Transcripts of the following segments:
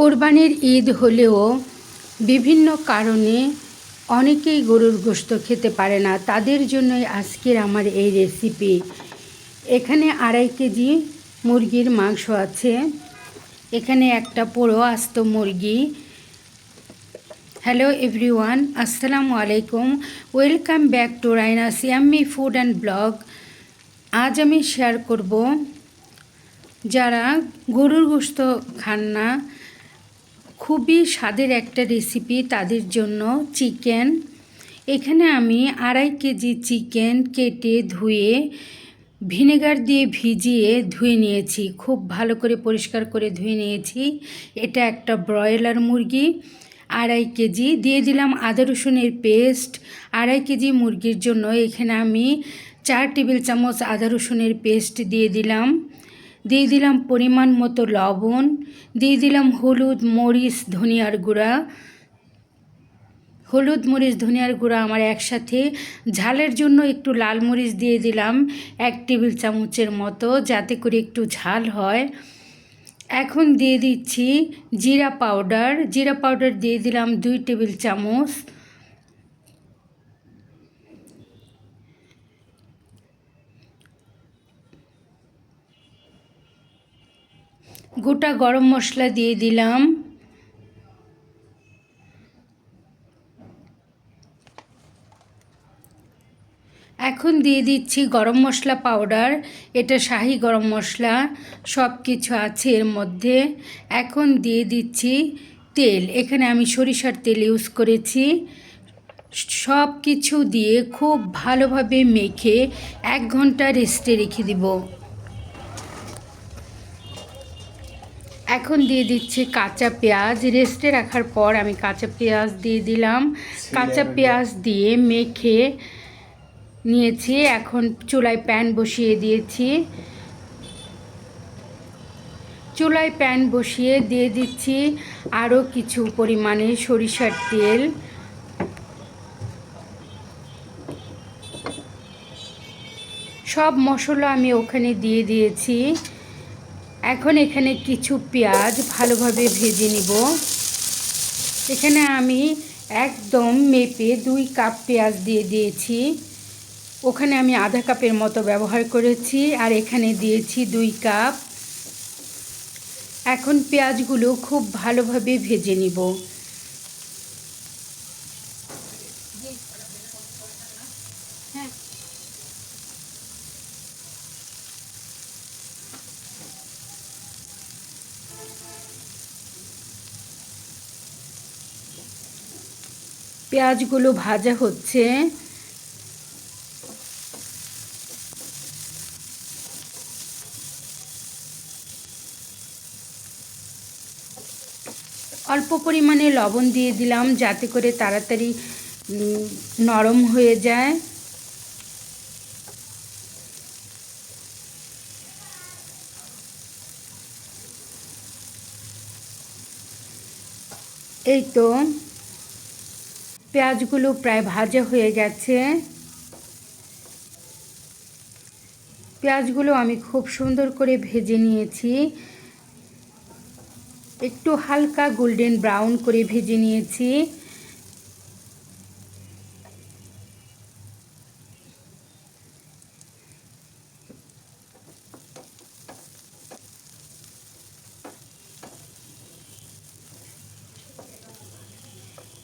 কোরবানির ঈদ হলেও বিভিন্ন কারণে অনেকেই গরুর গোস্ত খেতে পারে না। তাদের জন্যই আজকের আমার এই রেসিপি এখানে আড়াই কেজি মুরগির মাংস আছে। এখানে একটা পুরো আস্ত মুরগি। হ্যালো এভরিওয়ান আসসালামু আলাইকুম। ওয়েলকাম ব্যাক টু রাইনা সিয়াম্মি ফুড অ্যান্ড ব্লগ আজ আমি শেয়ার করব যারা গরুর গোশত খান না খুবই স্বাদের একটা রেসিপি তাদের জন্য চিকেন। এখানে আমি আড়াই কেজি চিকেন কেটে ধুয়ে, ভিনেগার দিয়ে ভিজিয়ে ধুয়ে নিয়েছি। খুব ভালো করে পরিষ্কার করে ধুয়ে নিয়েছি। এটা একটা ব্রয়লার মুরগি, আড়াই কেজি। দিয়ে দিলাম আদা রসুনের পেস্ট, আড়াই কেজি মুরগির জন্য। এখানে আমি চার টেবিল চামচ আদা রসুনের পেস্ট দিয়ে দিলাম। দিয়ে দিলাম পরিমাণ মতো লবণ, দিয়ে দিলাম হলুদ মরিচ ধনিয়ার গুঁড়া। হলুদ মরিচ ধনিয়ার গুঁড়া আমার একসাথে। ঝালের জন্য একটু লাল মরিচ দিয়ে দিলাম এক টেবিল চামচের মতো যাতে করে একটু ঝাল হয়। এখন দিয়ে দিচ্ছি জিরা পাউডার। জিরা পাউডার দিয়ে দিলাম দুই টেবিল চামচ। গোটা গরম মশলা দিয়ে দিলাম। এখন দিয়ে দিচ্ছি গরম মশলা পাউডার। এটা শাহি গরম মশলা সব কিছু আছে এর মধ্যে। এখন দিয়ে দিচ্ছি তেল। এখানে আমি সরিষার তেল ইউজ করেছি। সব কিছু দিয়ে খুব ভালোভাবে মেখে এক ঘণ্টা রেস্টে রেখে দিব। এখন দিয়ে দিচ্ছি কাঁচা পেঁয়াজ। রেস্টে রাখার পর আমি কাঁচা পেঁয়াজ দিয়ে দিলাম। কাঁচা পেঁয়াজ দিয়ে মেখে নিয়েছি। এখন চুলায় প্যান বসিয়ে দিয়েছি। চুলায় প্যান বসিয়ে দিয়ে দিচ্ছি আরও কিছু পরিমাণে সরিষার তেল। সব মশলা আমি ওখানে দিয়ে দিয়েছি। এখন এখানে কিছু পেঁয়াজ ভালোভাবে ভেজে নিব। এখানে আমি একদম মেপে দুই কাপ পেঁয়াজ দিয়ে দিয়েছি। ওখানে আমি আধা কাপের মতো ব্যবহার করেছি আর এখানে দিয়েছি দুই কাপ। এখন পেঁয়াজগুলো খুব ভালোভাবে ভেজে নিব। পেঁয়াজগুলো ভাজা হচ্ছে। অল্প পরিমাণে লবণ দিয়ে দিলাম যাতে করে তাড়াতাড়ি নরম হয়ে যায়। এই তো পেঁয়াজগুলো প্রায় ভাজা হয়ে গেছে। পেঁয়াজগুলো আমি খুব সুন্দর করে ভেজে নিয়েছি। একটু হালকা গোল্ডেন ব্রাউন করে ভেজে নিয়েছি।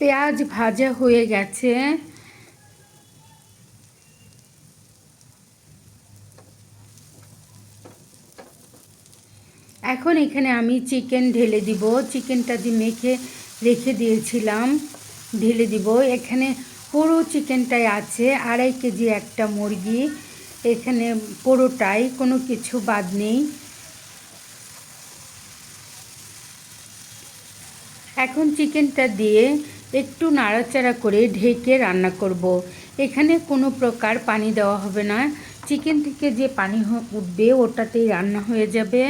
পেঁয়াজ ভাজা হয়ে গেছে। এখন এখানে আমি চিকেন ঢেলে দিব। চিকেনটা দিয়ে মেখে রেখে দিয়েছিলাম, ঢেলে দিব। এখানে পুরো চিকেনটাই আছে, আড়াই কেজি একটা মুরগি। এখানে পুরোটাই, কোনো কিছু বাদ নেই। এখন চিকেনটা দিয়ে একটু নাড়াচাড়া করে ঢেকে রান্না করব। এখানে কোনো প্রকার পানি দেওয়া হবে না। চিকেন থেকে যে পানি উঠবে ওটাতেই রান্না হয়ে যাবে।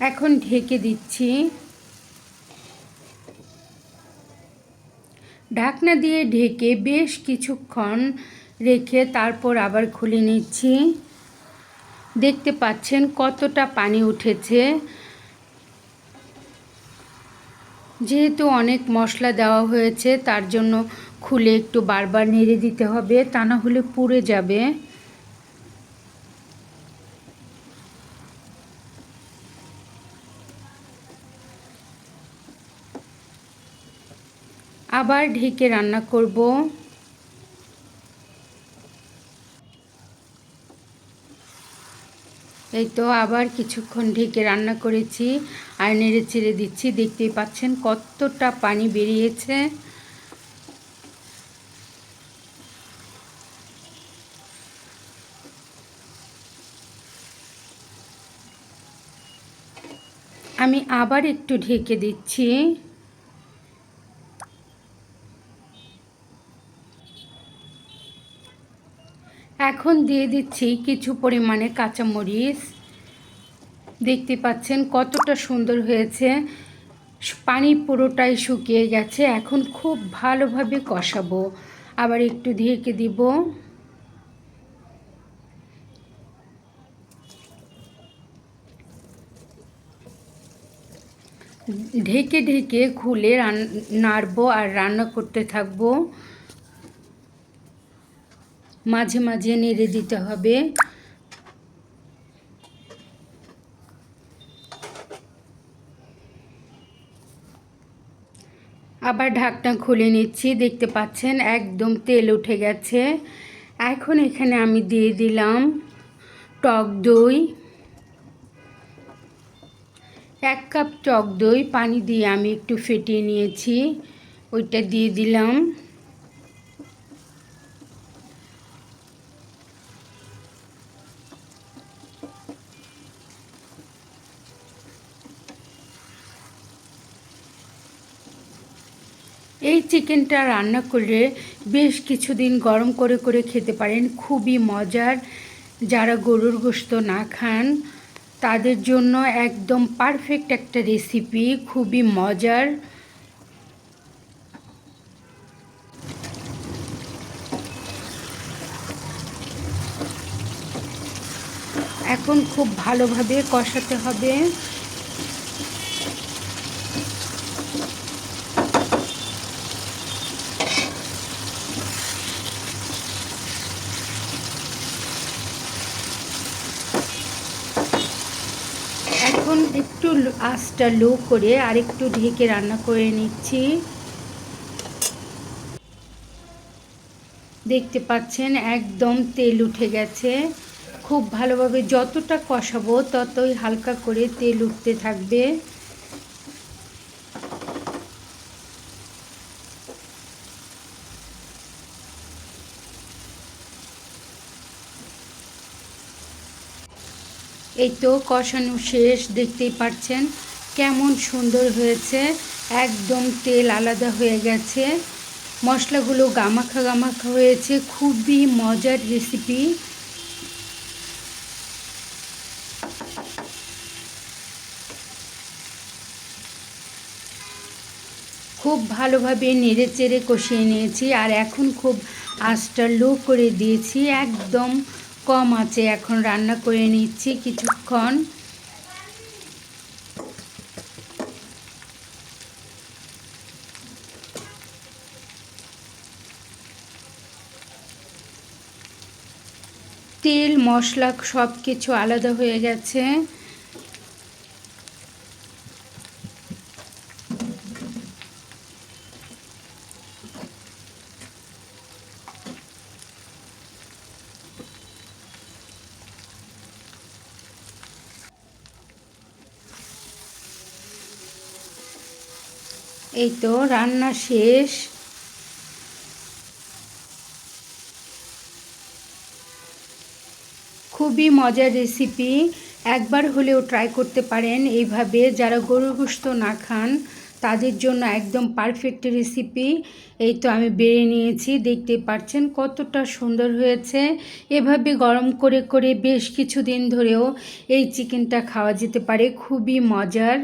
এখন ঢেকে দিচ্ছি। দিয়ে ঢেকে বেশ কিছুক্ষণ রেখে তারপর আবার খুলে নিচ্ছি। দেখতে পাচ্ছেন কতটা পানি উঠেছে। যেহেতু অনেক মশলা দেওয়া হয়েছে, তার জন্য খুলে একটু বারবার নেড়ে দিতে হবে, তা না হলে পুড়ে যাবে। আবার ঢেকে রান্না করব। এই তো আবার কিছুক্ষণ ঢেকে রান্না করেছি আর নেড়ে চেড়ে দিচ্ছি। দেখতেই পাচ্ছেন কতটা পানি বেরিয়েছে। আমি আবার একটু ঢেকে দিচ্ছি। এখন দিয়ে দিচ্ছি কিছু পরিমাণে কাঁচামরিচ। দেখতে পাচ্ছেন কতটা সুন্দর হয়েছে। পানি পুরোটাই শুকিয়ে গেছে। এখন খুব ভালোভাবে কষাবো। আবার একটু ঢেকে দিব। ঢেকে ঢেকে খুলে রান, নাড়বো আর রান্না করতে থাকব। মাঝে মাঝে নেড়ে দিতে হবে। আবার ঢাকনা খুলে নিচ্ছি, দেখতে পাচ্ছেন একদম তেল উঠে গেছে। এখন এখানে আমি দিয়ে দিলাম টক দই। এক কাপ টক দই, পানি দিয়ে আমি একটু ফেটিয়ে নিয়েছি, ওইটা দিয়ে দিলাম। এই চিকেনটা রান্না করলে বেশ কিছুদিন গরম করে করে খেতে পারেন, খুবই মজার। যারা গরুর গোস্ত না খান, তাদের জন্য একদম পারফেক্ট একটা রেসিপি খুবই মজার। এখন খুব ভালোভাবে কষাতে হবে এখন একটু আঁচটা লো করে আর একটু ঢেকে রান্না করে নিচ্ছি। দেখতে পাচ্ছেন একদম তেল উঠে গেছে। খুব ভালোভাবে যতটা কষাবো ততই হালকা করে তেল উঠতে থাকবে। এই তো কষানো শেষ, দেখতেই পাচ্ছেন কেমন সুন্দর হয়েছে। একদম তেল আলাদা হয়ে গেছে। মশলাগুলো গামাখা গামাখা হয়েছে, খুবই মজার রেসিপি খুব ভালোভাবে নেড়ে চেড়ে কষিয়ে নিয়েছি, আর এখন খুব আঁচটা লো করে দিয়েছি, একদম কম আছে এখন রান্না করে নিচ্ছি কিছুক্ষণ। তেল মশলা সব কিছু আলাদা হয়ে গেছে। এই তো রান্না শেষ। খুবই মজার রেসিপি একবার হলেও ট্রাই করতে পারেন। এইভাবে যারা গরুর গোস্ত না খান, তাদের জন্য একদম পারফেক্ট রেসিপি এই তো আমি বেড়ে নিয়েছি, দেখতে পাচ্ছেন কতটা সুন্দর হয়েছে। এভাবে গরম করে করে বেশ কিছুদিন ধরেও এই চিকেনটা খাওয়া যেতে পারে। খুবই মজার।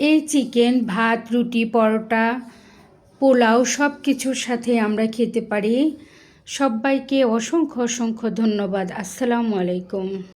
এই চিকেন, ভাত, রুটি, পরোটা, পোলাও সব কিছুর সাথে আমরা খেতে পারি। সবাইকে অসংখ্য অসংখ্য ধন্যবাদ। আসসালামু আলাইকুম।